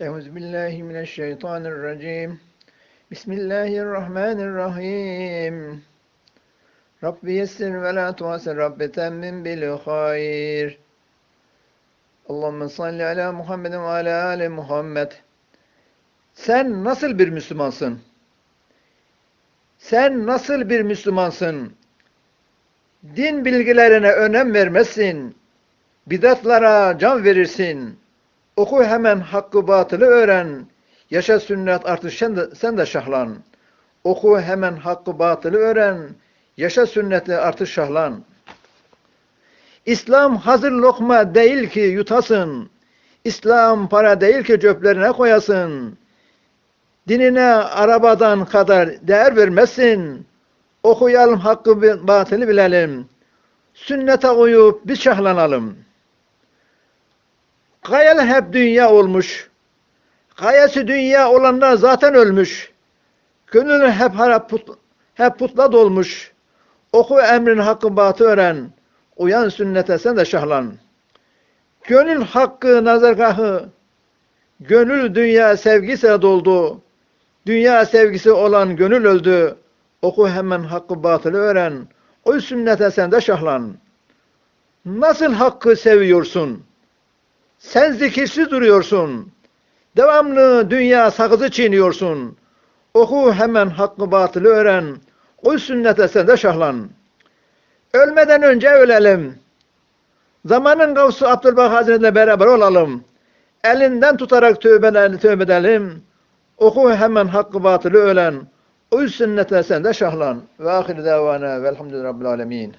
Euzu billahi mineşşeytanirracim. Bismillahirrahmanirrahim. Rabbi yessir ve la tuasir Rabbi temmin bil hayr. Allahümme salli ala Muhammedin ve ala ali Muhammed. Sen nasıl bir Müslümansın? Sen nasıl bir Müslümansın? Din bilgilerine önem vermezsin. Bidatlara can verirsin. Oku hemen hakkı batılı öğren. Yaşa sünnet artık sen de, sen de şahlan. Oku hemen hakkı batılı öğren. Yaşa sünneti artık şahlan. İslam hazır lokma değil ki yutasın. İslam para değil ki cöplerine koyasın. Dinine arabadan kadar değer vermesin. Okuyalım hakkı batılı bilelim. Sünnete uyup biz şahlanalım. Gayeler hep dünya olmuş. Gayesi dünya olanlar zaten ölmüş. Gönül hep harap put, hep putla dolmuş. Oku emrin hakkı batı öğren. Uyan sünnete sen de şahlan. Gönül hakkı nazargahı, gönül dünya sevgisiyle doldu. Dünya sevgisi olan gönül öldü. Oku hemen hakkı batılı öğren. Uy sünnete sen de şahlan. Nasıl hakkı seviyorsun? Sen zikirsiz duruyorsun. Devamlı dünya sakızı çiğniyorsun. Oku hemen hakkı batılı öğren. Uy sünnete sen de şahlan. Ölmeden önce ölelim. Zamanın gavsu Abdülbak Hazretleri'yle beraber olalım. Elinden tutarak tövbe, tövbe edelim. Oku hemen hakkı batılı ölen. Uy sünnete sen de şahlan. Ve ahir davana velhamdülillahi rabbil alemin.